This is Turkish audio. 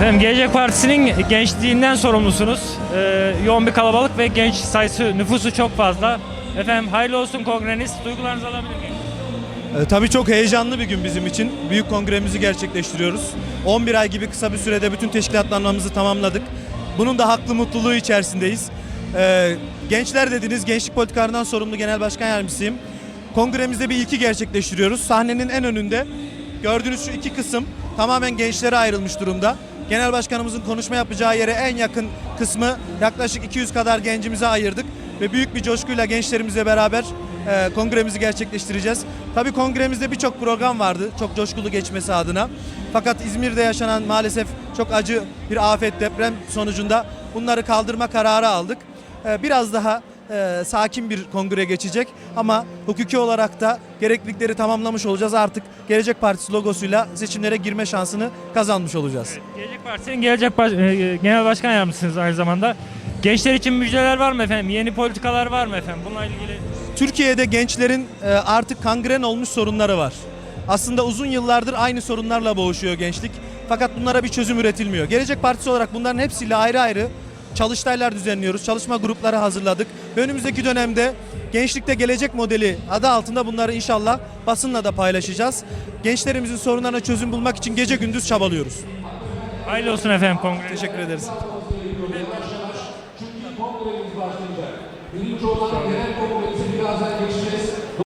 Efendim Gelecek Partisi'nin gençliğinden sorumlusunuz. Ee, yoğun bir kalabalık ve genç sayısı, nüfusu çok fazla. Efendim hayırlı olsun kongreniz. Duygularınızı alabilir miyim? E, tabii çok heyecanlı bir gün bizim için. Büyük kongremizi gerçekleştiriyoruz. 11 ay gibi kısa bir sürede bütün teşkilatlanmamızı tamamladık. Bunun da haklı mutluluğu içerisindeyiz. E, gençler dediniz, gençlik politikalarından sorumlu genel başkan yardımcısıyım. Kongremizde bir ilki gerçekleştiriyoruz. Sahnenin en önünde gördüğünüz şu iki kısım tamamen gençlere ayrılmış durumda. Genel başkanımızın konuşma yapacağı yere en yakın kısmı yaklaşık 200 kadar gencimize ayırdık ve büyük bir coşkuyla gençlerimizle beraber e, kongremizi gerçekleştireceğiz. Tabii kongremizde birçok program vardı çok coşkulu geçmesi adına. Fakat İzmir'de yaşanan maalesef çok acı bir afet deprem sonucunda bunları kaldırma kararı aldık. E, biraz daha e, sakin bir kongre geçecek ama hukuki olarak da gereklilikleri tamamlamış olacağız. Artık Gelecek Partisi logosuyla seçimlere girme şansını kazanmış olacağız. Gelecek Partisi'nin Gelecek Baş- e, Genel Başkan Yardımcısınız aynı zamanda. Gençler için müjdeler var mı efendim? Yeni politikalar var mı efendim? Bununla ilgili Türkiye'de gençlerin e, artık kangren olmuş sorunları var. Aslında uzun yıllardır aynı sorunlarla boğuşuyor gençlik. Fakat bunlara bir çözüm üretilmiyor. Gelecek Partisi olarak bunların hepsiyle ayrı ayrı çalıştaylar düzenliyoruz. Çalışma grupları hazırladık. Ve önümüzdeki dönemde Gençlikte Gelecek modeli adı altında bunları inşallah basınla da paylaşacağız. Gençlerimizin sorunlarına çözüm bulmak için gece gündüz çabalıyoruz. hayırlı olsun efendim kongre. Teşekkür ederiz. Birinci olan genel kongremizi birazdan geçeceğiz.